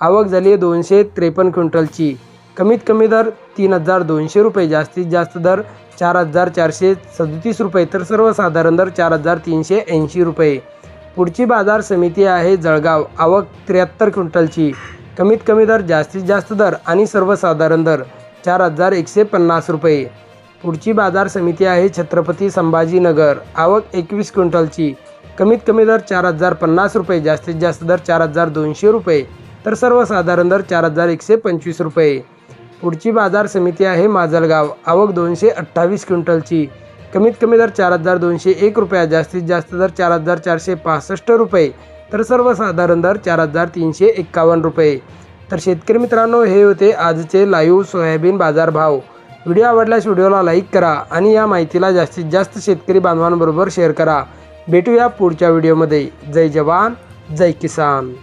आवक झाली आहे दोनशे त्रेपन्न क्विंटलची. कमीत कमी दर तीन हजार दोनशे रुपये जास्तीत जास्त दर चार हजार चारशे सदतीस रुपये तर सर्वसाधारण दर चार हजार तीनशे ऐंशी रुपये. पुढची बाजार समिती आहे जळगाव आवक त्र्याहत्तर क्विंटलची. कमीत कमी दर जास्तीत जास्त दर आणि सर्वसाधारण दर चार हजार एकशे पन्नास रुपये. पुढची बाजार समिती आहे छत्रपती संभाजीनगर आवक एकवीस क्विंटलची. कमीत कमी दर चार हजार पन्नास रुपये जास्तीत जास्त दर चार हजार दोनशे रुपये. तर सर्वसाधारण दर चार हजार एकशे पंचवीस रुपये. पुढची बाजार समिती आहे माजलगाव. आवक दोनशे अठ्ठावीस क्विंटलची. कमीत कमी दर चार हजार दोनशे एक रुपया जास्तीत जास्त दर चार हजार चारशे पासष्ट रुपये. तर सर्वसाधारण दर चार हजार तीनशे एक्कावन्न रुपये. तर शेतकरी मित्रांनो हे होते आजचे लाईव्ह सोयाबीन बाजारभाव. व्हिडिओ आवडल्यास व्हिडिओला लाईक करा आणि या माहितीला जास्तीत जास्त शेतकरी बांधवांबरोबर शेअर करा. भेटूया पुढच्या व्हिडिओमध्ये. जय जवान जय किसान.